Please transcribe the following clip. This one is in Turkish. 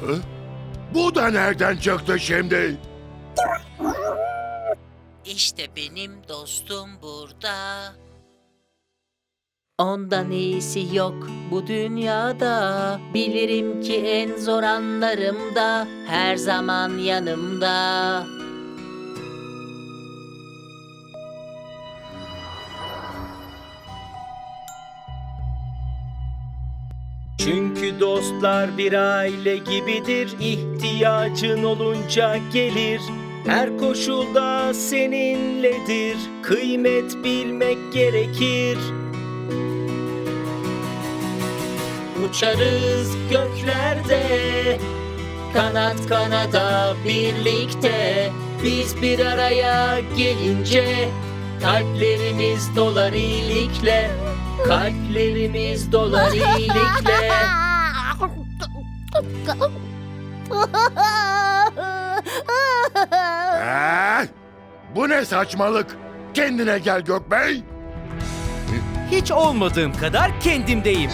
Hı? Bu da nereden çıktı şimdi? İşte benim dostum burada. Ondan iyisi yok bu dünyada Bilirim ki en zor anlarımda Her zaman yanımda Çünkü dostlar bir aile gibidir ihtiyacın olunca gelir. Her koşulda seninledir Kıymet bilmek gerekir. Uçarız göklerde Kanat kanada birlikte. Biz bir araya gelince Kalplerimiz dolar iyilikle Kalplerimiz dolar iyilikle Ee, bu ne saçmalık? Kendine gel Gökbey. Hiç olmadığım kadar kendimdeyim.